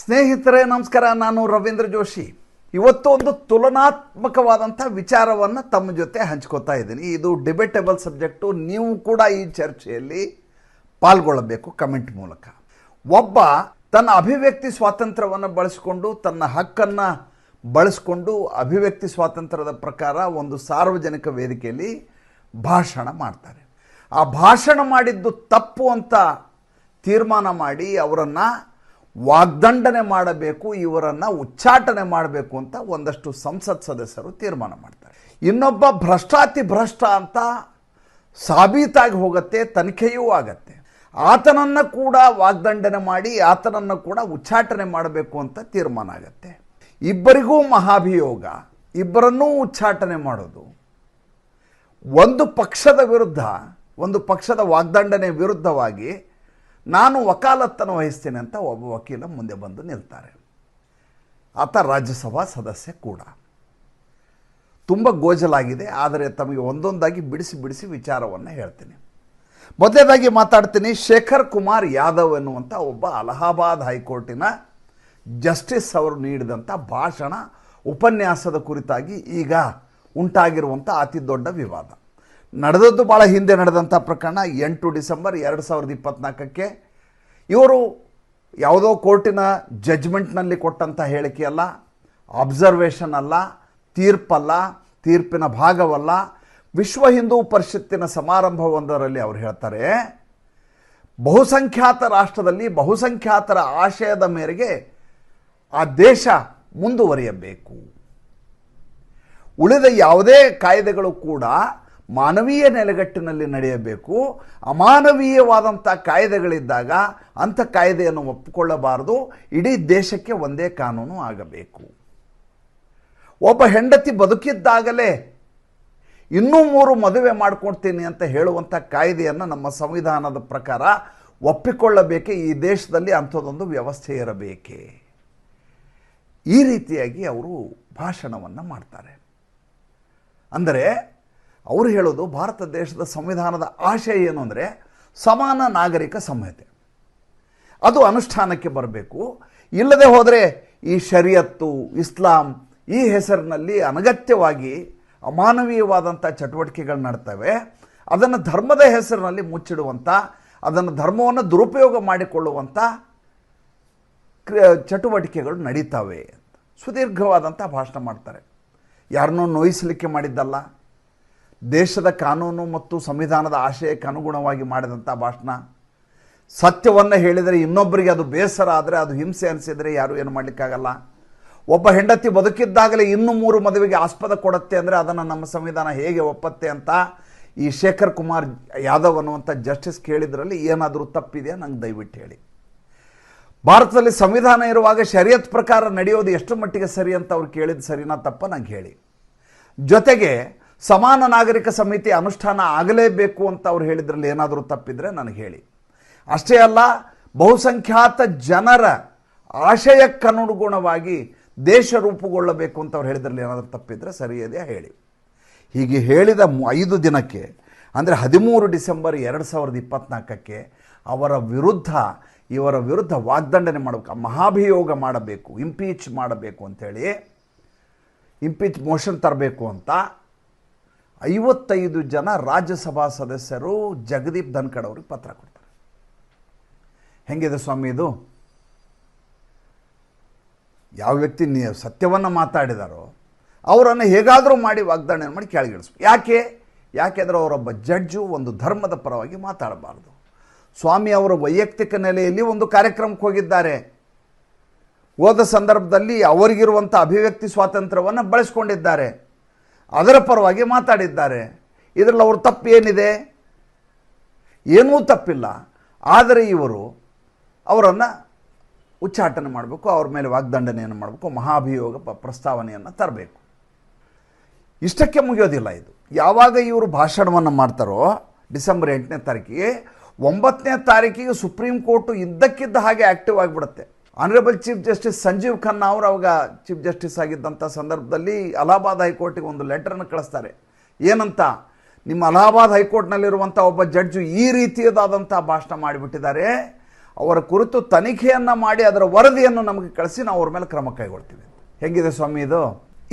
ಸ್ನೇಹಿತರೆ, ನಮಸ್ಕಾರ. ನಾನು ರವೀಂದ್ರ ಜೋಶಿ. ಇವತ್ತು ಒಂದು ತುಲನಾತ್ಮಕವಾದಂಥ ವಿಚಾರವನ್ನು ತಮ್ಮ ಜೊತೆ ಹಂಚ್ಕೋತಾ ಇದ್ದೀನಿ. ಇದು ಡಿಬೇಟೇಬಲ್ ಸಬ್ಜೆಕ್ಟು ನೀವು ಕೂಡ ಈ ಚರ್ಚೆಯಲ್ಲಿ ಪಾಲ್ಗೊಳ್ಳಬೇಕು ಕಮೆಂಟ್ ಮೂಲಕ. ಒಬ್ಬ ತನ್ನ ಅಭಿವ್ಯಕ್ತಿ ಸ್ವಾತಂತ್ರ್ಯವನ್ನು ಬಳಸಿಕೊಂಡು, ತನ್ನ ಹಕ್ಕನ್ನು ಬಳಸಿಕೊಂಡು ಅಭಿವ್ಯಕ್ತಿ ಸ್ವಾತಂತ್ರ್ಯದ ಪ್ರಕಾರ ಒಂದು ಸಾರ್ವಜನಿಕ ವೇದಿಕೆಯಲ್ಲಿ ಭಾಷಣ ಮಾಡ್ತಾರೆ. ಆ ಭಾಷಣ ಮಾಡಿದ್ದು ತಪ್ಪು ಅಂತ ತೀರ್ಮಾನ ಮಾಡಿ ಅವರನ್ನು ವಾಗ್ದಂಡನೆ ಮಾಡಬೇಕು, ಇವರನ್ನು ಉಚ್ಚಾಟನೆ ಮಾಡಬೇಕು ಅಂತ ಒಂದಷ್ಟು ಸಂಸತ್ ಸದಸ್ಯರು ತೀರ್ಮಾನ ಮಾಡ್ತಾರೆ. ಇನ್ನೊಬ್ಬ ಭ್ರಷ್ಟಾತಿ ಭ್ರಷ್ಟ ಅಂತ ಸಾಬೀತಾಗಿ ಹೋಗುತ್ತೆ, ತನಿಖೆಯೂ ಆಗತ್ತೆ. ಆತನನ್ನು ಕೂಡ ವಾಗ್ದಂಡನೆ ಮಾಡಿ, ಆತನನ್ನು ಕೂಡ ಉಚ್ಚಾಟನೆ ಮಾಡಬೇಕು ಅಂತ ತೀರ್ಮಾನ ಆಗತ್ತೆ. ಇಬ್ಬರಿಗೂ ಮಹಾಭಿಯೋಗ, ಇಬ್ಬರನ್ನೂ ಉಚ್ಚಾಟನೆ ಮಾಡೋದು. ಒಂದು ಪಕ್ಷದ ವಿರುದ್ಧ, ಒಂದು ಪಕ್ಷದ ವಾಗ್ದಂಡನೆ ವಿರುದ್ಧವಾಗಿ ನಾನು ವಕಾಲತ್ತನ್ನು ವಹಿಸ್ತೇನೆ ಅಂತ ಒಬ್ಬ ವಕೀಲ ಮುಂದೆ ಬಂದು ನಿಲ್ತಾರೆ. ಆತ ರಾಜ್ಯಸಭಾ ಸದಸ್ಯ ಕೂಡ. ತುಂಬ ಗೋಜಲಾಗಿದೆ, ಆದರೆ ತಮಗೆ ಒಂದೊಂದಾಗಿ ಬಿಡಿಸಿ ಬಿಡಿಸಿ ವಿಚಾರವನ್ನು ಹೇಳ್ತೀನಿ. ಮೊದಲನೇದಾಗಿ ಮಾತಾಡ್ತೀನಿ, ಶೇಖರ್ ಕುಮಾರ್ ಯಾದವ್ ಎನ್ನುವಂಥ ಒಬ್ಬ ಅಲಹಾಬಾದ್ ಹೈಕೋರ್ಟಿನ ಜಸ್ಟಿಸ್ ಅವರು ನೀಡಿದಂಥ ಭಾಷಣ, ಉಪನ್ಯಾಸದ ಕುರಿತಾಗಿ ಈಗ ಉಂಟಾಗಿರುವಂಥ ಅತಿ ದೊಡ್ಡ ವಿವಾದ. ನಡೆದದ್ದು ಭಾಳ ಹಿಂದೆ ನಡೆದಂಥ ಪ್ರಕರಣ ಎಂಟು ಡಿಸೆಂಬರ್ ಎರಡು ಸಾವಿರದ ಇಪ್ಪತ್ತ್ನಾಲ್ಕಕ್ಕೆ ಇವರು ಯಾವುದೋ ಕೋರ್ಟಿನ ಜಜ್ಮೆಂಟ್ನಲ್ಲಿ ಕೊಟ್ಟಂಥ ಹೇಳಿಕೆಯಲ್ಲ ಅಬ್ಸರ್ವೇಷನ್ ಅಲ್ಲ, ತೀರ್ಪಲ್ಲ, ತೀರ್ಪಿನ ಭಾಗವಲ್ಲ. ವಿಶ್ವ ಹಿಂದೂ ಪರಿಷತ್ತಿನ ಸಮಾರಂಭವೊಂದರಲ್ಲಿ ಅವರು ಹೇಳ್ತಾರೆ, ಬಹುಸಂಖ್ಯಾತ ರಾಷ್ಟ್ರದಲ್ಲಿ ಬಹುಸಂಖ್ಯಾತರ ಆಶಯದ ಮೇರೆಗೆ ಆ ದೇಶ ಮುಂದುವರಿಯಬೇಕು. ಉಳಿದ ಯಾವುದೇ ಕಾಯ್ದೆಗಳು ಕೂಡ ಮಾನವೀಯ ನೆಲೆಗಟ್ಟಿನಲ್ಲಿ ನಡೆಯಬೇಕು, ಅಮಾನವೀಯವಾದಂಥ ಕಾಯ್ದೆಗಳಿದ್ದಾಗ ಅಂಥ ಕಾಯ್ದೆಯನ್ನು ಒಪ್ಪಿಕೊಳ್ಳಬಾರದು, ಇಡೀ ದೇಶಕ್ಕೆ ಒಂದೇ ಕಾನೂನು ಆಗಬೇಕು. ಒಬ್ಬ ಹೆಂಡತಿ ಬದುಕಿದ್ದಾಗಲೇ ಇನ್ನೂ ಮೂರು ಮದುವೆ ಮಾಡ್ಕೊಳ್ತೀನಿ ಅಂತ ಹೇಳುವಂಥ ಕಾಯ್ದೆಯನ್ನು ನಮ್ಮ ಸಂವಿಧಾನದ ಪ್ರಕಾರ ಒಪ್ಪಿಕೊಳ್ಳಬೇಕೆ, ಈ ದೇಶದಲ್ಲಿ ಅಂಥದ್ದೊಂದು ವ್ಯವಸ್ಥೆ ಇರಬೇಕೆ. ಈ ರೀತಿಯಾಗಿ ಅವರು ಭಾಷಣವನ್ನು ಮಾಡ್ತಾರೆ. ಅಂದರೆ ಅವರು ಹೇಳೋದು ಭಾರತ ದೇಶದ ಸಂವಿಧಾನದ ಆಶಯ ಏನು ಅಂದರೆ ಸಮಾನ ನಾಗರಿಕ ಸಂಹಿತೆ. ಅದು ಅನುಷ್ಠಾನಕ್ಕೆ ಬರಬೇಕು. ಇಲ್ಲದೆ ಹೋದರೆ ಈ ಶರಿಯತ್ತು, ಇಸ್ಲಾಂ ಈ ಹೆಸರಿನಲ್ಲಿ ಅನಗತ್ಯವಾಗಿ ಅಮಾನವೀಯವಾದಂಥ ಚಟುವಟಿಕೆಗಳು ನಡ್ತವೆ. ಅದನ್ನು ಧರ್ಮದ ಹೆಸರಿನಲ್ಲಿ ಮುಚ್ಚಿಡುವಂಥ, ಅದನ್ನು ಧರ್ಮವನ್ನು ದುರುಪಯೋಗ ಮಾಡಿಕೊಳ್ಳುವಂಥ ಚಟುವಟಿಕೆಗಳು ನಡೀತವೆ ಸುದೀರ್ಘವಾದಂಥ ಭಾಷಣ ಮಾಡ್ತಾರೆ. ಯಾರನ್ನೂ ನೋಯಿಸಲಿಕ್ಕೆ ಮಾಡಿದ್ದಲ್ಲ. ದೇಶದ ಕಾನೂನು ಮತ್ತು ಸಂವಿಧಾನದ ಆಶಯಕ್ಕೆ ಅನುಗುಣವಾಗಿ ಮಾಡಿದಂಥ ಭಾಷಣ. ಸತ್ಯವನ್ನು ಹೇಳಿದರೆ ಇನ್ನೊಬ್ಬರಿಗೆ ಅದು ಬೇಸರ ಆದರೆ ಅದು ಹಿಂಸೆ ಅನಿಸಿದರೆ ಯಾರೂ ಏನು ಮಾಡಲಿಕ್ಕಾಗಲ್ಲ. ಒಬ್ಬ ಹೆಂಡತಿ ಬದುಕಿದ್ದಾಗಲೇ ಇನ್ನೂ ಮೂರು ಮದುವೆಗೆ ಆಸ್ಪದ ಕೊಡುತ್ತೆ ಅಂದರೆ ಅದನ್ನು ನಮ್ಮ ಸಂವಿಧಾನ ಹೇಗೆ ಒಪ್ಪತ್ತೆ ಅಂತ ಈ ಶೇಖರ್ ಕುಮಾರ್ ಯಾದವ್ ಅನ್ನುವಂಥ ಜಸ್ಟಿಸ್ ಕೇಳಿದ್ರಲ್ಲಿ ಏನಾದರೂ ತಪ್ಪಿದೆಯಾ ನಂಗೆ ದಯವಿಟ್ಟು ಹೇಳಿ. ಭಾರತದಲ್ಲಿ ಸಂವಿಧಾನ ಇರುವಾಗ ಶರಿಯತ್ ಪ್ರಕಾರ ನಡೆಯೋದು ಎಷ್ಟು ಮಟ್ಟಿಗೆ ಸರಿ ಅಂತ ಅವ್ರು ಕೇಳಿದ ಸರಿನಾ ತಪ್ಪ ನಂಗೆ ಹೇಳಿ. ಜೊತೆಗೆ ಸಮಾನ ನಾಗರಿಕ ಸಮಿತಿ ಅನುಷ್ಠಾನ ಆಗಲೇಬೇಕು ಅಂತ ಅವ್ರು ಹೇಳಿದ್ರಲ್ಲಿ ಏನಾದರೂ ತಪ್ಪಿದರೆ ನನಗೆ ಹೇಳಿ. ಅಷ್ಟೇ ಅಲ್ಲ, ಬಹುಸಂಖ್ಯಾತ ಜನರ ಆಶಯಕ್ಕನುಗುಣವಾಗಿ ದೇಶ ರೂಪುಗೊಳ್ಳಬೇಕು ಅಂತ ಅವ್ರು ಹೇಳಿದ್ರಲ್ಲಿ ಏನಾದರೂ ತಪ್ಪಿದರೆ ಸರಿಯದೇ ಹೇಳಿ. ಹೀಗೆ ಹೇಳಿದ ಐದು ದಿನಕ್ಕೆ, ಅಂದರೆ ಹದಿಮೂರು ಡಿಸೆಂಬರ್ ಎರಡು ಸಾವಿರದ ಇಪ್ಪತ್ತ್ನಾಲ್ಕಕ್ಕೆ ಅವರ ವಿರುದ್ಧ, ಇವರ ವಿರುದ್ಧ ವಾಗ್ದಂಡನೆ ಮಾಡಬೇಕು ಮಹಾಭಿಯೋಗ ಮಾಡಬೇಕು ಇಂಪೀಚ್ ಮಾಡಬೇಕು ಅಂಥೇಳಿ ಇಂಪೀಚ್ ಮೋಷನ್ ತರಬೇಕು ಅಂತ ಐವತ್ತೈದು ಜನ ರಾಜ್ಯಸಭಾ ಸದಸ್ಯರು ಜಗದೀಪ್ ಧನ್ಕಡ್ ಅವ್ರಿಗೆ ಪತ್ರ ಕೊಡ್ತಾರೆ. ಹೆಂಗಿದೆ ಸ್ವಾಮಿ ಇದು? ಯಾವ ವ್ಯಕ್ತಿ ಸತ್ಯವನ್ನು ಮಾತಾಡಿದಾರೋ, ಅವರನ್ನು ಹೇಗಾದರೂ ಮಾಡಿ ವಾಗ್ದಾನ ಮಾಡಿ ಕೆಳಗಿಳಿಸ್ಬೇಕು ಯಾಕೆ? ಯಾಕೆಂದರೆ ಅವರೊಬ್ಬ ಜಡ್ಜು ಒಂದು ಧರ್ಮದ ಪರವಾಗಿ ಮಾತಾಡಬಾರ್ದು. ಸ್ವಾಮಿ ಅವರ ವೈಯಕ್ತಿಕ ನೆಲೆಯಲ್ಲಿ ಒಂದು ಕಾರ್ಯಕ್ರಮಕ್ಕೆ ಹೋಗಿದ್ದಾರೆ. ಹೋದ ಸಂದರ್ಭದಲ್ಲಿ ಅವರಿಗಿರುವಂಥ ಅಭಿವ್ಯಕ್ತಿ ಸ್ವಾತಂತ್ರ್ಯವನ್ನು ಬಳಸ್ಕೊಂಡಿದ್ದಾರೆ. ಅದರ ಪರವಾಗಿ ಮಾತಾಡಿದ್ದಾರೆ. ಇದರಲ್ಲಿ ಅವ್ರ ತಪ್ಪು ಏನಿದೆ? ಏನೂ ತಪ್ಪಿಲ್ಲ. ಆದರೆ ಇವರು ಅವರನ್ನು ಉಚ್ಚಾಟನೆ ಮಾಡಬೇಕು, ಅವ್ರ ಮೇಲೆ ವಾಗ್ದಂಡನೆಯನ್ನು ಮಾಡಬೇಕು, ಮಹಾಭಿಯೋಗ ಪ್ರಸ್ತಾವನೆಯನ್ನು ತರಬೇಕು. ಇಷ್ಟಕ್ಕೆ ಮುಗಿಯೋದಿಲ್ಲ ಇದು. ಯಾವಾಗ ಇವರು ಭಾಷಣವನ್ನು ಮಾಡ್ತಾರೋ, ಡಿಸೆಂಬರ್ ಎಂಟನೇ ತಾರೀಕಿಗೆ, ಒಂಬತ್ತನೇ ತಾರೀಕಿಗೆ ಸುಪ್ರೀಂ ಕೋರ್ಟು ಇದ್ದಕ್ಕಿದ್ದ ಹಾಗೆ ಆ್ಯಕ್ಟಿವ್ ಆಗಿಬಿಡುತ್ತೆ. Honourable chief justice Sanjiv Khanna ಅವರು ಅವಾಗ ಚೀಫ್ ಜಸ್ಟಿಸ್ ಆಗಿದ್ದಂಥ ಸಂದರ್ಭದಲ್ಲಿ ಅಲಹಾಬಾದ್ ಹೈಕೋರ್ಟಿಗೆ ಒಂದು ಲೆಟರನ್ನು ಕಳಿಸ್ತಾರೆ. ಏನಂತ? ನಿಮ್ಮ ಅಲಹಾಬಾದ್ ಹೈಕೋರ್ಟ್ನಲ್ಲಿರುವಂಥ ಒಬ್ಬ ಜಡ್ಜು ಈ ರೀತಿಯದಾದಂಥ ಭಾಷಣ ಮಾಡಿಬಿಟ್ಟಿದ್ದಾರೆ. ಅವರ ಕುರಿತು ತನಿಖೆಯನ್ನು ಮಾಡಿ ಅದರ ವರದಿಯನ್ನು ನಮಗೆ ಕಳಿಸಿ ನಾವು ಅವ್ರ ಮೇಲೆ ಕ್ರಮ ಕೈಗೊಳ್ತೀವಿ ಹೆಂಗಿದೆ ಸ್ವಾಮಿ ಇದು?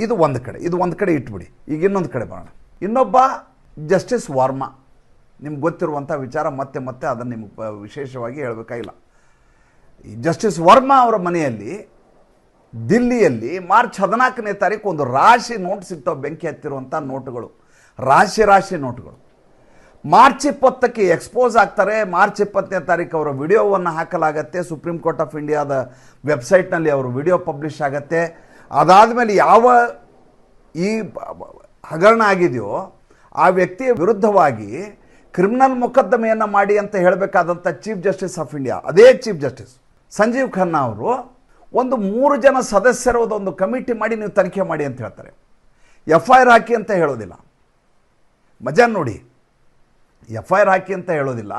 ಇದು ಒಂದು ಕಡೆ, ಇದು ಒಂದು ಕಡೆ ಇಟ್ಬಿಡಿ. ಈಗ ಇನ್ನೊಂದು ಕಡೆ ಬರೋಣ. ಇನ್ನೊಬ್ಬ ಜಸ್ಟಿಸ್ ವರ್ಮಾ. ನಿಮ್ಗೆ ಗೊತ್ತಿರುವಂಥ ವಿಚಾರ ಮತ್ತೆ ಮತ್ತೆ ಅದನ್ನು ನಿಮ್ಗೆ ವಿಶೇಷವಾಗಿ ಹೇಳಬೇಕಾಗಿಲ್ಲ ಜಸ್ಟಿಸ್ ವರ್ಮಾ ಅವರ ಮನೆಯಲ್ಲಿ, ದಿಲ್ಲಿಯಲ್ಲಿ ಮಾರ್ಚ್ ಹದಿನಾಲ್ಕನೇ ತಾರೀಕು ಒಂದು ರಾಶಿ ನೋಟ್ ಸಿಗ್ತಾವೆ ಬೆಂಕಿ ಹತ್ತಿರುವಂಥ ನೋಟುಗಳು. ರಾಶಿ ರಾಶಿ ನೋಟುಗಳು. ಮಾರ್ಚ್ ಇಪ್ಪತ್ತಕ್ಕೆ ಎಕ್ಸ್ಪೋಸ್ ಆಗ್ತಾರೆ. ಮಾರ್ಚ್ ಇಪ್ಪತ್ತನೇ ತಾರೀಕು ಅವರ ವಿಡಿಯೋವನ್ನು ಹಾಕಲಾಗತ್ತೆ. ಸುಪ್ರೀಂ ಕೋರ್ಟ್ ಆಫ್ ಇಂಡಿಯಾದ ವೆಬ್ಸೈಟ್ನಲ್ಲಿ ಅವರು ವಿಡಿಯೋ ಪಬ್ಲಿಷ್ ಆಗತ್ತೆ. ಅದಾದಮೇಲೆ ಯಾವ ಈ ಹಗರಣ ಆಗಿದೆಯೋ, ಆ ವ್ಯಕ್ತಿಯ ವಿರುದ್ಧವಾಗಿ ಕ್ರಿಮಿನಲ್ ಮೊಕದ್ದಮೆಯನ್ನು ಮಾಡಿ ಅಂತ ಹೇಳಬೇಕಾದಂಥ ಚೀಫ್ ಜಸ್ಟಿಸ್ ಆಫ್ ಇಂಡಿಯಾ ಅದೇ ಚೀಫ್ ಜಸ್ಟಿಸ್ ಸಂಜೀವ್ ಖನ್ನಾ ಅವರು ಒಂದು ಮೂರು ಜನ ಸದಸ್ಯರು ಒಂದು ಕಮಿಟಿ ಮಾಡಿ ನೀವು ತನಿಖೆ ಮಾಡಿ ಅಂತ ಹೇಳ್ತಾರೆ. ಎಫ್ ಐ ಆರ್ ಹಾಕಿ ಅಂತ ಹೇಳೋದಿಲ್ಲ. ಮಜಾ ನೋಡಿ. ಎಫ್ ಐ ಆರ್ ಹಾಕಿ ಅಂತ ಹೇಳೋದಿಲ್ಲ.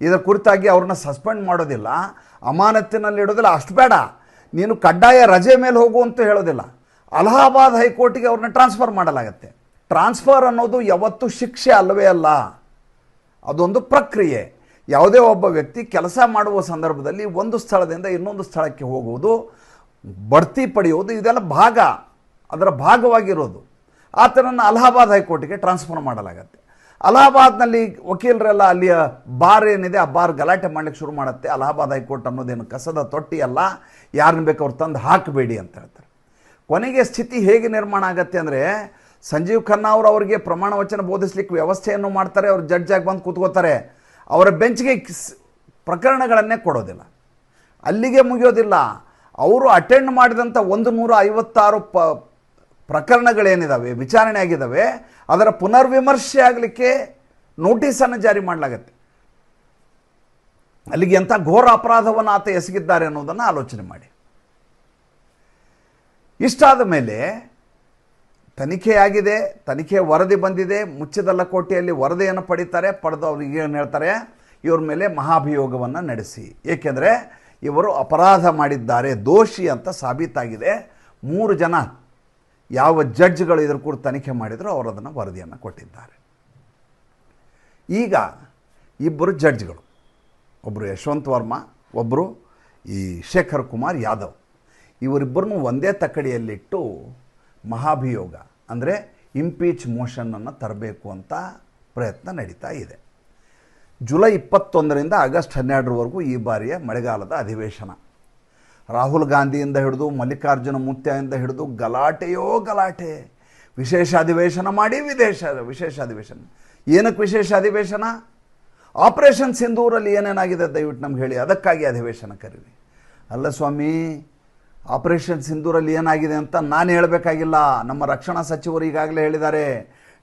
ಇದರ ಕುರಿತಾಗಿ ಅವ್ರನ್ನ ಸಸ್ಪೆಂಡ್ ಮಾಡೋದಿಲ್ಲ. ಅಮಾನತ್ತಿನಲ್ಲಿ ಇಡೋದಿಲ್ಲ. ಅಷ್ಟು ಬೇಡ. ನೀನು ಕಡ್ಡಾಯ ರಜೆ ಮೇಲೆ ಹೋಗು ಅಂತ ಹೇಳೋದಿಲ್ಲ. ಅಲಹಾಬಾದ್ ಹೈಕೋರ್ಟಿಗೆ ಅವ್ರನ್ನ ಟ್ರಾನ್ಸ್ಫರ್ ಮಾಡಲಾಗತ್ತೆ. ಟ್ರಾನ್ಸ್ಫರ್ ಅನ್ನೋದು ಯಾವತ್ತೂ ಶಿಕ್ಷೆ ಅಲ್ಲವೇ ಅಲ್ಲ. ಅದೊಂದು ಪ್ರಕ್ರಿಯೆ. ಯಾವುದೇ ಒಬ್ಬ ವ್ಯಕ್ತಿ ಕೆಲಸ ಮಾಡುವ ಸಂದರ್ಭದಲ್ಲಿ ಒಂದು ಸ್ಥಳದಿಂದ ಇನ್ನೊಂದು ಸ್ಥಳಕ್ಕೆ ಹೋಗುವುದು, ಬಡ್ತಿ ಪಡೆಯುವುದು, ಇದೆಲ್ಲ ಭಾಗ, ಅದರ ಭಾಗವಾಗಿರೋದು. ಆತನನ್ನು ಅಲಹಾಬಾದ್ ಹೈಕೋರ್ಟಿಗೆ ಟ್ರಾನ್ಸ್ಫರ್ ಮಾಡಲಾಗತ್ತೆ. ಅಲಹಾಬಾದ್ನಲ್ಲಿ ವಕೀಲರೆಲ್ಲ ಅಲ್ಲಿಯ ಬಾರ್ ಏನಿದೆ, ಆ ಬಾರ್ ಗಲಾಟೆ ಮಾಡ್ಲಿಕ್ಕೆ ಶುರು ಮಾಡುತ್ತೆ. ಅಲಹಾಬಾದ್ ಹೈಕೋರ್ಟ್ ಅನ್ನೋದೇನು ಕಸದ ತೊಟ್ಟಿ ಅಲ್ಲ, ಯಾರನ್ನ ಬೇಕು ಅವ್ರು ತಂದು ಹಾಕಬೇಡಿ ಅಂತ ಹೇಳ್ತಾರೆ. ಕೊನೆಗೆ ಸ್ಥಿತಿ ಹೇಗೆ ನಿರ್ಮಾಣ ಆಗತ್ತೆ ಅಂದರೆ, ಸಂಜೀವ್ ಖನ್ನಾ ಅವರು ಅವರಿಗೆ ಪ್ರಮಾಣ ವಚನ ಬೋಧಿಸ್ಲಿಕ್ಕೆ ವ್ಯವಸ್ಥೆಯನ್ನು ಮಾಡ್ತಾರೆ, ಅವ್ರು ಜಡ್ಜಾಗಿ ಬಂದು ಕೂತ್ಕೋತಾರೆ. ಅವರ ಬೆಂಚ್ಗೆ ಪ್ರಕರಣಗಳನ್ನೇ ಕೊಡೋದಿಲ್ಲ. ಅಲ್ಲಿಗೆ ಮುಗಿಯೋದಿಲ್ಲ. ಅವರು ಅಟೆಂಡ್ ಮಾಡಿದಂಥ ಒಂದು ನೂರ ಐವತ್ತಾರು ಪ ಪ್ರಕರಣಗಳೇನಿದ್ದಾವೆ ವಿಚಾರಣೆ ಆಗಿದ್ದಾವೆ ಅದರ ಪುನರ್ವಿಮರ್ಶೆ ಆಗಲಿಕ್ಕೆ ನೋಟಿಸನ್ನು ಜಾರಿ ಮಾಡಲಾಗತ್ತೆ. ಅಲ್ಲಿಗೆ ಎಂಥ ಘೋರ ಅಪರಾಧವನ್ನು ಆತ ಎಸಗಿದ್ದಾರೆ ಅನ್ನೋದನ್ನು ಆಲೋಚನೆ ಮಾಡಿ. ಇಷ್ಟಾದ ಮೇಲೆ ತನಿಖೆಯಾಗಿದೆ, ತನಿಖೆ ವರದಿ ಬಂದಿದೆ ಮುಚ್ಚಿದ ಲಕೋಟೆಯಲ್ಲಿ ವರದಿಯನ್ನು ಪಡಿತಾರೆ, ಪಡೆದು ಅವ್ರಿಗೆ ಏನು ಹೇಳ್ತಾರೆ, ಇವ್ರ ಮೇಲೆ ಮಹಾಭಿಯೋಗವನ್ನು ನಡೆಸಿ. ಏಕೆಂದರೆ ಇವರು ಅಪರಾಧ ಮಾಡಿದ್ದಾರೆ, ದೋಷಿ ಅಂತ ಸಾಬೀತಾಗಿದೆ. ಮೂರು ಜನ ಯಾವ ಜಡ್ಜ್ಗಳು ಇದ್ರ ಕೂಡ ತನಿಖೆ ಮಾಡಿದರೂ, ಅವರು ಅದನ್ನು ವರದಿಯನ್ನು ಕೊಟ್ಟಿದ್ದಾರೆ. ಈಗ ಇಬ್ಬರು ಜಡ್ಜ್ಗಳು ಒಬ್ಬರು ಯಶವಂತ್ ವರ್ಮ ಒಬ್ಬರು ಈ ಶೇಖರ್ ಕುಮಾರ್ ಯಾದವ್. ಇವರಿಬ್ಬರನ್ನು ಒಂದೇ ತಕ್ಕಡಿಯಲ್ಲಿಟ್ಟು ಮಹಾಭಿಯೋಗ, ಅಂದರೆ ಇಂಪೀಚ್ ಮೋಷನನ್ನು ತರಬೇಕು ಅಂತ ಪ್ರಯತ್ನ ನಡೀತಾ ಇದೆ. ಜುಲೈ ಇಪ್ಪತ್ತೊಂದರಿಂದ ಆಗಸ್ಟ್ ಹನ್ನೆರಡರವರೆಗೂ ಈ ಬಾರಿಯ ಮಳೆಗಾಲದ ಅಧಿವೇಶನ. ರಾಹುಲ್ ಗಾಂಧಿಯಿಂದ ಹಿಡಿದು ಮಲ್ಲಿಕಾರ್ಜುನ ಮುತ್ಯದಿಂದ ಹಿಡಿದು ಗಲಾಟೆಯೋ ಗಲಾಟೆ. ವಿಶೇಷ ಅಧಿವೇಶನ ಮಾಡಿ ವಿದೇಶ, ವಿಶೇಷ ಅಧಿವೇಶನ. ಏನಕ್ಕೆ ವಿಶೇಷ ಅಧಿವೇಶನ? ಆಪರೇಷನ್ ಸಿಂಧೂರಲ್ಲಿ ಏನೇನಾಗಿದೆ ದಯವಿಟ್ಟು ನಮ್ಗೆ ಹೇಳಿ. ಅದಕ್ಕಾಗಿ ಅಧಿವೇಶನ ಕರೀರಿ. ಅಲ್ಲ ಸ್ವಾಮಿ ಆಪರೇಷನ್ ಸಿಂಧೂರಲ್ಲಿ ಏನಾಗಿದೆ ಅಂತ ನಾನು ಹೇಳಬೇಕಾಗಿಲ್ಲ. ನಮ್ಮ ರಕ್ಷಣಾ ಸಚಿವರು ಈಗಾಗಲೇ ಹೇಳಿದ್ದಾರೆ.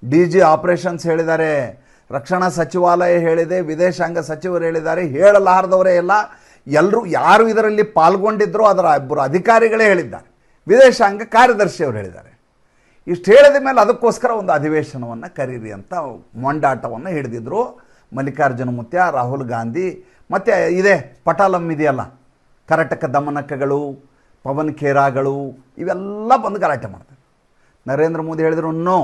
ಡಿ ಜಿ ಆಪರೇಷನ್ಸ್ ಹೇಳಿದ್ದಾರೆ. ರಕ್ಷಣಾ ಸಚಿವಾಲಯ ಹೇಳಿದೆ, ವಿದೇಶಾಂಗ ಸಚಿವರು ಹೇಳಿದ್ದಾರೆ. ಹೇಳಲಾರದವರೇ ಎಲ್ಲ ಎಲ್ಲರೂ ಯಾರು ಇದರಲ್ಲಿ ಪಾಲ್ಗೊಂಡಿದ್ರೋ ಅದರ ಇಬ್ಬರು ಅಧಿಕಾರಿಗಳೇ ಹೇಳಿದ್ದಾರೆ. ವಿದೇಶಾಂಗ ಕಾರ್ಯದರ್ಶಿಯವರು ಹೇಳಿದ್ದಾರೆ. ಇಷ್ಟು ಹೇಳಿದ ಮೇಲೆ ಅದಕ್ಕೋಸ್ಕರ ಒಂದು ಅಧಿವೇಶನವನ್ನು ಕರೀರಿ ಅಂತ ಮೊಂಡಾಟವನ್ನು ಹಿಡಿದಿದ್ರು. ಮಲ್ಲಿಕಾರ್ಜುನ ಮುತ್ಯ, ರಾಹುಲ್ ಗಾಂಧಿ, ಮತ್ತು ಇದೆ, ಪಟಾಲಂ ಇದೆಯಲ್ಲ. ಕರಟಕ ದಮನಕಗಳು ಪವನ್ ಖೇರಾಗಳು ಇವೆಲ್ಲ ಬಂದು ಗಲಾಟೆ ಮಾಡ್ತಾರೆ. ನರೇಂದ್ರ ಮೋದಿ ಹೇಳಿದ್ರು ನೋ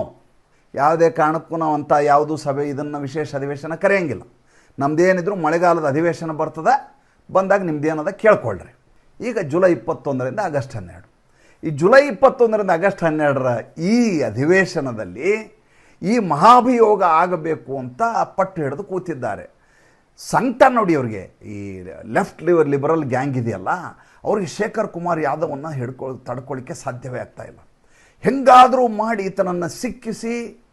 ಯಾವುದೇ ಕಾರಣಕ್ಕೂ ನಾವು ಅಂಥ ಯಾವುದೂ ಸಭೆ ಇದನ್ನು ವಿಶೇಷ ಅಧಿವೇಶನ ಕರೆಯಂಗಿಲ್ಲ. ನಮ್ಮದೇನಿದ್ರು ಮಳೆಗಾಲದ ಅಧಿವೇಶನ ಬರ್ತದೆ, ಬಂದಾಗ ನಿಮ್ದೇನದ ಕೇಳ್ಕೊಳ್ರಿ. ಈಗ ಜುಲೈ ಇಪ್ಪತ್ತೊಂದರಿಂದ ಆಗಸ್ಟ್ ಹನ್ನೆರಡು. ಈ ಜುಲೈ ಇಪ್ಪತ್ತೊಂದರಿಂದ ಆಗಸ್ಟ್ ಹನ್ನೆರಡರ ಈ ಅಧಿವೇಶನದಲ್ಲಿ ಈ ಮಹಾಭಿಯೋಗ ಆಗಬೇಕು ಅಂತ ಪಟ್ಟು ಹಿಡಿದು ಕೂತಿದ್ದಾರೆ. ಸಂಕಟ ನೋಡಿ ಅವ್ರಿಗೆ, ಈ ಲೆಫ್ಟ್ ಲಿವರ್ ಲಿಬರಲ್ ಗ್ಯಾಂಗ್ ಇದೆಯಲ್ಲ ಅವ್ರಿಗೆ ಶೇಖರ್ ಕುಮಾರ್ ಯಾದವನ್ನು ಹಿಡ್ಕೊ ತಡ್ಕೊಳ್ಳಿಕ್ಕೆ ಸಾಧ್ಯವೇ ಆಗ್ತಾ ಇಲ್ಲ. ಹೆಂಗಾದರೂ ಮಾಡಿ ಈತನನ್ನು ಸಿಕ್ಕಿಸಿ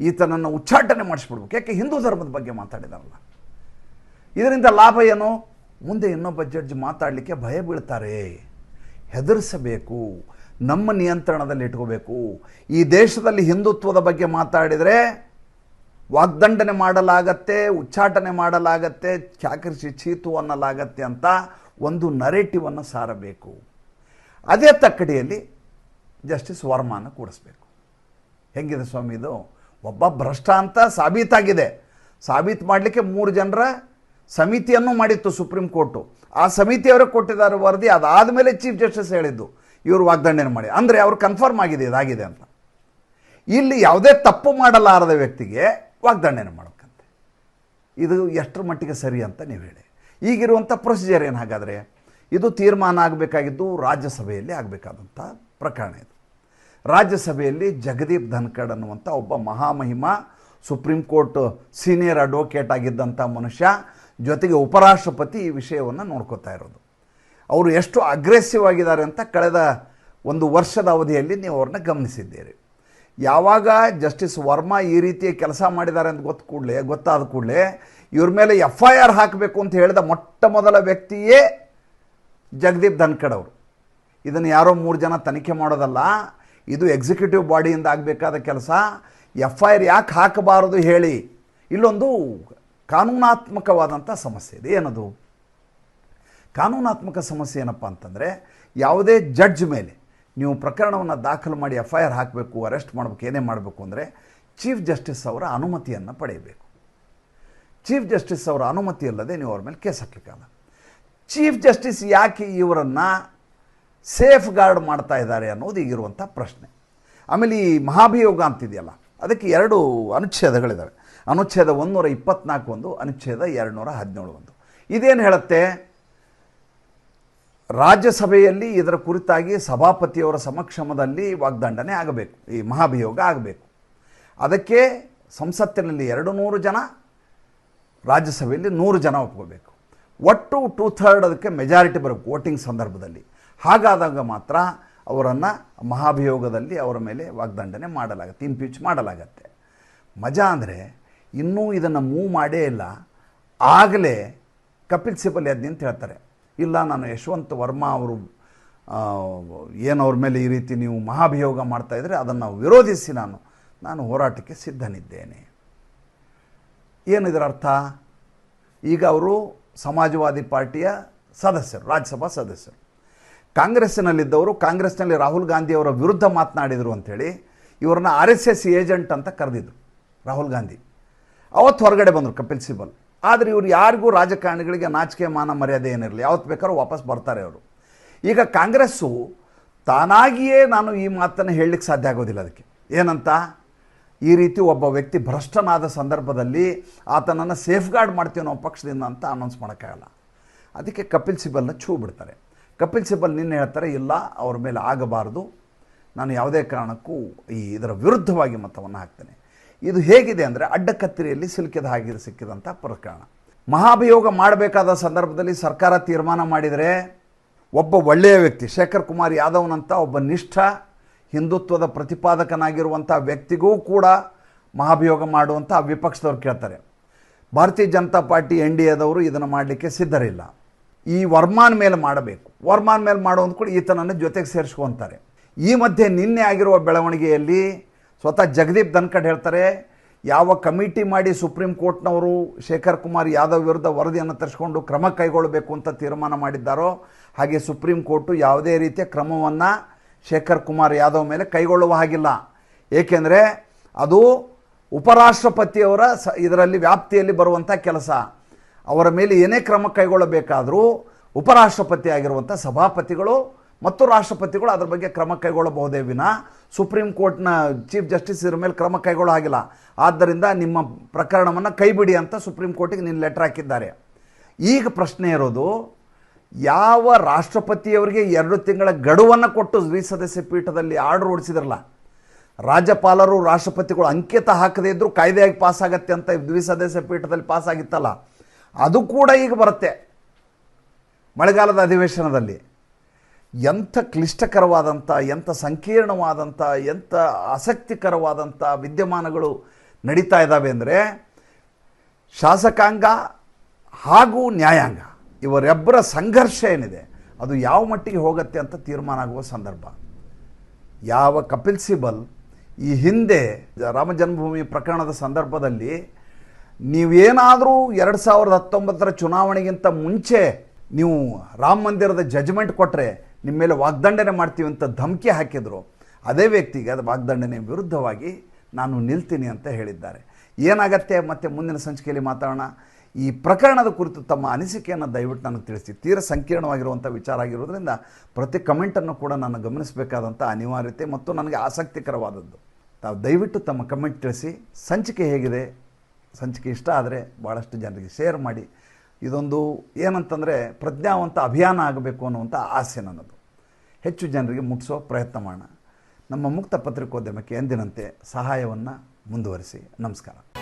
ಈತನನ್ನು ಉಚ್ಚಾಟನೆ ಮಾಡಿಸ್ಬಿಡ್ಬೇಕು. ಯಾಕೆ ಹಿಂದೂ ಧರ್ಮದ ಬಗ್ಗೆ ಮಾತಾಡಿದಾರಲ್ಲ. ಇದರಿಂದ ಲಾಭ ಏನು? ಮುಂದೆ ಇನ್ನೊಬ್ಬ ಜಡ್ಜ್ ಮಾತಾಡಲಿಕ್ಕೆ ಭಯ ಬೀಳ್ತಾರೆ. ಹೆದರಿಸಬೇಕು. ನಮ್ಮ ನಿಯಂತ್ರಣದಲ್ಲಿ ಇಟ್ಕೋಬೇಕು. ಈ ದೇಶದಲ್ಲಿ ಹಿಂದುತ್ವದ ಬಗ್ಗೆ ಮಾತಾಡಿದರೆ ವಾಗ್ದಂಡನೆ ಮಾಡಲಾಗತ್ತೆ, ಉಚ್ಚಾಟನೆ ಮಾಡಲಾಗತ್ತೆ, ಚಾಕರಿಸಿ ಚೀತು ಅನ್ನಲಾಗತ್ತೆ ಅಂತ ಒಂದು ನರೇಟಿವನ್ನು ಸಾರಬೇಕು. ಅದೇ ತಕ್ಕಡಿಯಲ್ಲಿ ಜಸ್ಟಿಸ್ ವರ್ಮಾನ ಕೂಡಿಸ್ಬೇಕು. ಹೆಂಗಿದೆ ಸ್ವಾಮಿ ಇದು? ಒಬ್ಬ ಭ್ರಷ್ಟ ಅಂತ ಸಾಬೀತಾಗಿದೆ. ಸಾಬೀತು ಮಾಡಲಿಕ್ಕೆ ಮೂರು ಜನರ ಸಮಿತಿಯನ್ನು ಮಾಡಿತ್ತು ಸುಪ್ರೀಂ ಕೋರ್ಟು. ಆ ಸಮಿತಿಯವರೇ ಕೊಟ್ಟಿದ್ದಾರೆ ವರದಿ ಅದಾದ ಮೇಲೆ ಚೀಫ್ ಜಸ್ಟಿಸ್ ಹೇಳಿದ್ದು. ಇವರು ವಾಗ್ದಂಡನೆ ಮಾಡಿ. ಅಂದರೆ ಅವ್ರು ಕನ್ಫರ್ಮ್ ಆಗಿದೆ, ಇದಾಗಿದೆ ಅಂತ. ಇಲ್ಲಿ ಯಾವುದೇ ತಪ್ಪು ಮಾಡಲಾರದ ವ್ಯಕ್ತಿಗೆ ವಾಗ್ದಂಡನೆ ಮಾಡಬೇಕಂತೆ ಇದು ಎಷ್ಟರ ಮಟ್ಟಿಗೆ ಸರಿ ಅಂತ ನೀವು ಹೇಳಿ. ಈಗಿರುವಂಥ ಪ್ರೊಸೀಜರ್ ಏನು ಹಾಗಾದರೆ? ಇದು ತೀರ್ಮಾನ ಆಗಬೇಕಾಗಿದ್ದು ರಾಜ್ಯಸಭೆಯಲ್ಲಿ ಆಗಬೇಕಾದಂಥ ಪ್ರಕರಣ ಇದು. ರಾಜ್ಯಸಭೆಯಲ್ಲಿ ಜಗದೀಪ್ ಧನ್ಕಡ್ ಅನ್ನುವಂಥ ಒಬ್ಬ ಮಹಾಮಹಿಮ, ಸುಪ್ರೀಂ ಕೋರ್ಟ್ ಸೀನಿಯರ್ ಅಡ್ವೊಕೇಟ್ ಆಗಿದ್ದಂಥ ಮನುಷ್ಯ, ಜೊತೆಗೆ ಉಪರಾಷ್ಟ್ರಪತಿ ಈ ವಿಷಯವನ್ನು ನೋಡ್ಕೋತಾ ಇರೋದು. ಅವರು ಎಷ್ಟು ಅಗ್ರೆಸಿವ್ ಆಗಿದ್ದಾರೆ ಅಂತ ಕಳೆದ ಒಂದು ವರ್ಷದ ಅವಧಿಯಲ್ಲಿ ನೀವು ಅವ್ರನ್ನ ಗಮನಿಸಿದ್ದೀರಿ. ಯಾವಾಗ ಜಸ್ಟಿಸ್ ವರ್ಮಾ ಈ ರೀತಿಯ ಕೆಲಸ ಮಾಡಿದ್ದಾರೆ ಅಂತ ಗೊತ್ತ ಕೂಡಲೇ, ಗೊತ್ತಾದ ಕೂಡಲೇ ಇವ್ರ ಮೇಲೆ ಎಫ್ ಐ ಆರ್ ಹಾಕಬೇಕು ಅಂತ ಹೇಳಿದ ಮೊಟ್ಟ ಮೊದಲ ವ್ಯಕ್ತಿಯೇ ಜಗದೀಪ್ ಧನ್ಕಡ್ ಅವರು. ಇದನ್ನು ಯಾರೋ ಮೂರು ಜನ ತನಿಖೆ ಮಾಡೋದಲ್ಲ, ಇದು ಎಕ್ಸಿಕ್ಯೂಟಿವ್ ಬಾಡಿಯಿಂದ ಆಗಬೇಕಾದ ಕೆಲಸ. ಎಫ್ ಐ ಆರ್ ಯಾಕೆ ಹಾಕಬಾರದು ಹೇಳಿ. ಇಲ್ಲೊಂದು ಕಾನೂನಾತ್ಮಕವಾದಂಥ ಸಮಸ್ಯೆ ಇದೆ. ಏನದು? ಕಾನೂನಾತ್ಮಕ ಸಮಸ್ಯೆ ಏನಪ್ಪ ಅಂತಂದರೆ, ಯಾವುದೇ ಜಡ್ಜ್ ಮೇಲೆ ನೀವು ಪ್ರಕರಣವನ್ನು ದಾಖಲು ಮಾಡಿ ಎಫ್ ಐ ಆರ್ ಹಾಕಬೇಕು ಅರೆಸ್ಟ್ ಮಾಡಬೇಕು, ಏನೇ ಮಾಡಬೇಕು ಅಂದರೆ ಚೀಫ್ ಜಸ್ಟಿಸ್ ಅವರ ಅನುಮತಿಯನ್ನು ಪಡೆಯಬೇಕು. ಚೀಫ್ ಜಸ್ಟಿಸ್ ಅವರ ಅನುಮತಿ ಇಲ್ಲದೆ ನೀವು ಅವ್ರ ಮೇಲೆ ಕೇಸ್ ಹಾಕ್ಲಿಕ್ಕಾಗಲ್ಲ ಚೀಫ್ ಜಸ್ಟಿಸ್ ಯಾಕೆ ಇವರನ್ನು ಸೇಫ್ ಗಾರ್ಡ್ ಮಾಡ್ತಾ ಇದ್ದಾರೆ ಅನ್ನೋದು ಈಗಿರುವಂಥ ಪ್ರಶ್ನೆ. ಆಮೇಲೆ ಈ ಮಹಾಭಿಯೋಗ ಅಂತಿದೆಯಲ್ಲ, ಅದಕ್ಕೆ ಎರಡು ಅನುಚ್ಛೇದಗಳಿದ್ದಾವೆ ಅನುಚ್ಛೇದ ಒಂದೂರ ಇಪ್ಪತ್ನಾಲ್ಕು ಒಂದು, ಅನುಚ್ಛೇದ ಎರಡು ನೂರ ಹದಿನೇಳು ಒಂದು. ಇದೇನು ಹೇಳುತ್ತೆ? ರಾಜ್ಯಸಭೆಯಲ್ಲಿ ಇದರ ಕುರಿತಾಗಿ ಸಭಾಪತಿಯವರ ಸಮಕ್ಷಮದಲ್ಲಿ ವಾಗ್ದಂಡನೆ ಆಗಬೇಕು, ಈ ಮಹಾಭಿಯೋಗ ಆಗಬೇಕು. ಅದಕ್ಕೆ ಸಂಸತ್ತಿನಲ್ಲಿ ಎರಡು ನೂರು ಜನ ರಾಜ್ಯಸಭೆಯಲ್ಲಿ ನೂರು ಜನ ಒಪ್ಕೋಬೇಕು. ಒಟ್ಟು ಟೂ ಥರ್ಡ್ ಅದಕ್ಕೆ ಮೆಜಾರಿಟಿ ಬರಬೇಕು ವೋಟಿಂಗ್ ಸಂದರ್ಭದಲ್ಲಿ. ಹಾಗಾದಾಗ ಮಾತ್ರ ಅವರನ್ನು ಮಹಾಭಿಯೋಗದಲ್ಲಿ ಅವರ ಮೇಲೆ ವಾಗ್ದಂಡನೆ ಮಾಡಲಾಗುತ್ತೆ ಇಂಪೀಚ್ ಮಾಡಲಾಗತ್ತೆ. ಮಜಾ ಅಂದರೆ ಇನ್ನೂ ಇದನ್ನು ಮೂವ್ ಮಾಡೇ ಇಲ್ಲ. ಆಗಲೇ ಕಪಿಲ್ ಸಿಬಲ್ ಯಜ್ಞ ಅಂತ ಹೇಳ್ತಾರೆ. ಇಲ್ಲ, ನಾನು ಯಶವಂತ್ ವರ್ಮಾ ಅವರು ಏನು ಅವ್ರ ಮೇಲೆ ಈ ರೀತಿ ನೀವು ಮಹಾಭಿಯೋಗ ಮಾಡ್ತಾ ಇದ್ದರೆ ಅದನ್ನು ವಿರೋಧಿಸಿ ನಾನು ನಾನು ಹೋರಾಟಕ್ಕೆ ಸಿದ್ಧನಿದ್ದೇನೆ. ಏನು ಇದರ ಅರ್ಥ? ಈಗ ಅವರು ಸಮಾಜವಾದಿ ಪಾರ್ಟಿಯ ಸದಸ್ಯರು, ರಾಜ್ಯಸಭಾ ಸದಸ್ಯರು. ಕಾಂಗ್ರೆಸ್ಸಿನಲ್ಲಿದ್ದವರು, ಕಾಂಗ್ರೆಸ್ನಲ್ಲಿ ರಾಹುಲ್ ಗಾಂಧಿ ಅವರ ವಿರುದ್ಧ ಮಾತನಾಡಿದರು ಅಂಥೇಳಿ ಇವ್ರನ್ನ ಆರ್ ಎಸ್ ಎಸ್ ಏಜೆಂಟ್ ಅಂತ ಕರೆದಿದ್ರು ರಾಹುಲ್ ಗಾಂಧಿ. ಅವತ್ತು ಹೊರಗಡೆ ಬಂದರು ಕಪಿಲ್ ಸಿಬಲ್. ಆದರೆ ಇವರು ಯಾರಿಗೂ ರಾಜಕಾರಣಿಗಳಿಗೆ ನಾಚಿಕೆ, ಮಾನ, ಮರ್ಯಾದೆ ಏನಿರಲಿ, ಯಾವತ್ತು ಬೇಕಾದ್ರೂ ವಾಪಸ್ ಬರ್ತಾರೆ ಅವರು. ಈಗ ಕಾಂಗ್ರೆಸ್ಸು ತಾನಾಗಿಯೇ ನಾನು ಈ ಮಾತನ್ನು ಹೇಳಲಿಕ್ಕೆ ಸಾಧ್ಯ ಆಗೋದಿಲ್ಲ ಅದಕ್ಕೆ. ಏನಂತ? ಈ ರೀತಿ ಒಬ್ಬ ವ್ಯಕ್ತಿ ಭ್ರಷ್ಟನಾದ ಸಂದರ್ಭದಲ್ಲಿ ಆತನನ್ನು ಸೇಫ್ ಗಾರ್ಡ್ ಮಾಡ್ತೀವಿ ನಾವು ಪಕ್ಷದಿಂದ ಅಂತ ಅನೌನ್ಸ್ ಮಾಡೋಕ್ಕಾಗಲ್ಲ. ಅದಕ್ಕೆ ಕಪಿಲ್ ಸಿಬಲ್ನ ಛೂ ಬಿಡ್ತಾರೆ. ಕಪಿಲ್ ಸಿಬಲ್ ನಿನ್ನೆ ಹೇಳ್ತಾರೆ, ಇಲ್ಲ, ಅವ್ರ ಮೇಲೆ ಆಗಬಾರ್ದು. ನಾನು ಯಾವುದೇ ಕಾರಣಕ್ಕೂ ಈ ಇದರ ವಿರುದ್ಧವಾಗಿ ಮತವನ್ನು ಹಾಕ್ತೇನೆ. ಇದು ಹೇಗಿದೆ ಅಂದರೆ ಅಡ್ಡಕತ್ತಿರಿಯಲ್ಲಿ ಸಿಲುಕಿದ ಹಾಗೆ ಸಿಕ್ಕಿದಂಥ ಪ್ರಕರಣ. ಮಹಾಭಿಯೋಗ ಮಾಡಬೇಕಾದ ಸಂದರ್ಭದಲ್ಲಿ ಸರ್ಕಾರ ತೀರ್ಮಾನ ಮಾಡಿದರೆ ಒಬ್ಬ ಒಳ್ಳೆಯ ವ್ಯಕ್ತಿ, ಶೇಖರ್ ಕುಮಾರ್ ಯಾದವ್ನಂತ ಒಬ್ಬ ನಿಷ್ಠ ಹಿಂದುತ್ವದ ಪ್ರತಿಪಾದಕನಾಗಿರುವಂಥ ವ್ಯಕ್ತಿಗೂ ಕೂಡ ಮಹಾಭಿಯೋಗ ಮಾಡುವಂಥ ವಿಪಕ್ಷದವ್ರು ಕೇಳ್ತಾರೆ. Bharatiya Janata party N D ಎದವರು ಇದನ್ನು ಮಾಡಲಿಕ್ಕೆ ಸಿದ್ಧರಿಲ್ಲ. ಈ ವರ್ಮಾನ್ ಮೇಲೆ ಮಾಡಬೇಕು. ವರ್ಮಾನ್ ಮೇಲೆ ಮಾಡುವಂತ ಕೂಡ ಈತನನ್ನು ಜೊತೆಗೆ ಸೇರಿಸ್ಕೊಂತಾರೆ. ಈ ಮಧ್ಯೆ ನಿನ್ನೆ ಆಗಿರುವ ಬೆಳವಣಿಗೆಯಲ್ಲಿ ಸ್ವತಃ ಜಗದೀಪ್ ಧನ್ಕಡ್ ಹೇಳ್ತಾರೆ, ಯಾವ ಕಮಿಟಿ ಮಾಡಿ ಸುಪ್ರೀಂ ಕೋರ್ಟ್ನವರು ಶೇಖರ್ ಕುಮಾರ್ ಯಾದವ್ ವಿರುದ್ಧ ವರದಿಯನ್ನು ತರಿಸ್ಕೊಂಡು ಕ್ರಮ ಕೈಗೊಳ್ಳಬೇಕು ಅಂತ ತೀರ್ಮಾನ ಮಾಡಿದ್ದಾರೋ, ಹಾಗೆ ಸುಪ್ರೀಂ ಕೋರ್ಟು ಯಾವುದೇ ರೀತಿಯ ಕ್ರಮವನ್ನು ಶೇಖರ್ ಕುಮಾರ್ ಯಾದವ್ ಮೇಲೆ ಕೈಗೊಳ್ಳುವ ಹಾಗಿಲ್ಲ. ಏಕೆಂದರೆ ಅದು ಉಪರಾಷ್ಟ್ರಪತಿಯವರ ಸ, ಇದರಲ್ಲಿ ವ್ಯಾಪ್ತಿಯಲ್ಲಿ ಬರುವಂಥ ಕೆಲಸ. ಅವರ ಮೇಲೆ ಏನೇ ಕ್ರಮ ಕೈಗೊಳ್ಳಬೇಕಾದರೂ ಉಪರಾಷ್ಟ್ರಪತಿ ಆಗಿರುವಂಥ ಸಭಾಪತಿಗಳು ಮತ್ತು ರಾಷ್ಟ್ರಪತಿಗಳು ಅದರ ಬಗ್ಗೆ ಕ್ರಮ ಕೈಗೊಳ್ಳಬಹುದೇ ವಿನ? ಸುಪ್ರೀಂ ಕೋರ್ಟ್ನ ಚೀಫ್ ಜಸ್ಟಿಸ್ ಇದ್ರ ಮೇಲೆ ಕ್ರಮ ಕೈಗೊಳ್ಳೋ ಹಾಗಿಲ್ಲ. ಆದ್ದರಿಂದ ನಿಮ್ಮ ಪ್ರಕರಣವನ್ನು ಕೈಬಿಡಿ ಅಂತ ಸುಪ್ರೀಂ ಕೋರ್ಟಿಗೆ ನಿನ್ನ ಲೆಟರ್ ಹಾಕಿದ್ದಾರೆ. ಈಗ ಪ್ರಶ್ನೆ ಇರೋದು ಯಾವ ರಾಷ್ಟ್ರಪತಿಯವರಿಗೆ ಎರಡು ತಿಂಗಳ ಗಡುವನ್ನು ಕೊಟ್ಟು ದ್ವಿಸದಸ್ಯ ಪೀಠದಲ್ಲಿ ಆರ್ಡರ್ ಓಡಿಸಿದ್ರಲ್ಲ ರಾಜ್ಯಪಾಲರು ರಾಷ್ಟ್ರಪತಿಗಳು ಅಂಕಿತ ಹಾಕದೇ ಇದ್ದರೂ ಕಾಯ್ದೆಯಾಗಿ ಪಾಸ್ ಆಗತ್ತೆ ಅಂತ ದ್ವಿಸದಸ್ಯ ಪೀಠದಲ್ಲಿ ಪಾಸ್ ಆಗಿತ್ತಲ್ಲ, ಅದು ಕೂಡ ಈಗ ಬರುತ್ತೆ ಮಳೆಗಾಲದ ಅಧಿವೇಶನದಲ್ಲಿ. ಎಂಥ ಕ್ಲಿಷ್ಟಕರವಾದಂಥ, ಎಂಥ ಸಂಕೀರ್ಣವಾದಂಥ, ಎಂಥ ಆಸಕ್ತಿಕರವಾದಂಥ ವಿದ್ಯಮಾನಗಳು ನಡೀತಾ ಇದ್ದಾವೆ ಅಂದರೆ ಶಾಸಕಾಂಗ ಹಾಗೂ ನ್ಯಾಯಾಂಗ. ಇವರೆಬ್ಬರ ಸಂಘರ್ಷ ಏನಿದೆ? ಅದು ಯಾವ ಮಟ್ಟಿಗೆ ಹೋಗುತ್ತೆ ಅಂತ ತೀರ್ಮಾನ ಆಗುವ ಸಂದರ್ಭ. ಯಾವ ಕಪಿಲ್ ಸಿಬಲ್ ಈ ಹಿಂದೆ ರಾಮ ಜನ್ಮಭೂಮಿ ಪ್ರಕರಣದ ಸಂದರ್ಭದಲ್ಲಿ ನೀವೇನಾದರೂ ಎರಡು ಸಾವಿರದ ಹತ್ತೊಂಬತ್ತರ ಚುನಾವಣೆಗಿಂತ ಮುಂಚೆ ನೀವು ರಾಮ ಮಂದಿರದ ಜಜ್ಮೆಂಟ್ ಕೊಟ್ಟರೆ ನಿಮ್ಮ ಮೇಲೆ ವಾಗ್ದಂಡನೆ ಮಾಡ್ತೀವಿ ಅಂತ ಧಮಕಿ ಹಾಕಿದರು. ಅದೇ ವ್ಯಕ್ತಿಗೆ ಅದು ವಾಗ್ದಂಡನೆ ವಿರುದ್ಧವಾಗಿ ನಾನು ನಿಲ್ತೀನಿ ಅಂತ ಹೇಳಿದ್ದಾರೆ. ಏನಾಗತ್ತೆ? ಮತ್ತೆ ಮುಂದಿನ ಸಂಚಿಕೆಯಲ್ಲಿ ಮಾತಾಡೋಣ. ಈ ಪ್ರಕರಣದ ಕುರಿತು ತಮ್ಮ ಅನಿಸಿಕೆಯನ್ನು ದಯವಿಟ್ಟು ನನಗೆ ತಿಳಿಸಿ. ತೀರ ಸಂಕೀರ್ಣವಾಗಿರುವಂಥ ವಿಚಾರ ಆಗಿರೋದ್ರಿಂದ ಪ್ರತಿ ಕಮೆಂಟನ್ನು ಕೂಡ ನಾನು ಗಮನಿಸಬೇಕಾದಂಥ ಅನಿವಾರ್ಯತೆ ಮತ್ತು ನನಗೆ ಆಸಕ್ತಿಕರವಾದದ್ದು. ತಾವು ದಯವಿಟ್ಟು ತಮ್ಮ ಕಮೆಂಟ್ ತಿಳಿಸಿ. ಸಂಚಿಕೆ ಹೇಗಿದೆ? ಸಂಚಿಕೆ ಇಷ್ಟ ಆದರೆ ಭಾಳಷ್ಟು ಜನರಿಗೆ ಶೇರ್ ಮಾಡಿ. ಇದೊಂದು ಏನಂತಂದರೆ ಪ್ರಜ್ಞಾವಂತ ಅಭಿಯಾನ ಆಗಬೇಕು ಅನ್ನುವಂಥ ಆಸೆ ನನ್ನದು. ಹೆಚ್ಚು ಜನರಿಗೆ ಮುಟ್ಟಿಸೋ ಪ್ರಯತ್ನ ಮಾಡೋಣ. ನಮ್ಮ ಮುಕ್ತ ಪತ್ರಿಕೋದ್ಯಮಕ್ಕೆ ಎಂದಿನಂತೆ ಸಹಾಯವನ್ನು ಮುಂದುವರಿಸಿ. ನಮಸ್ಕಾರ.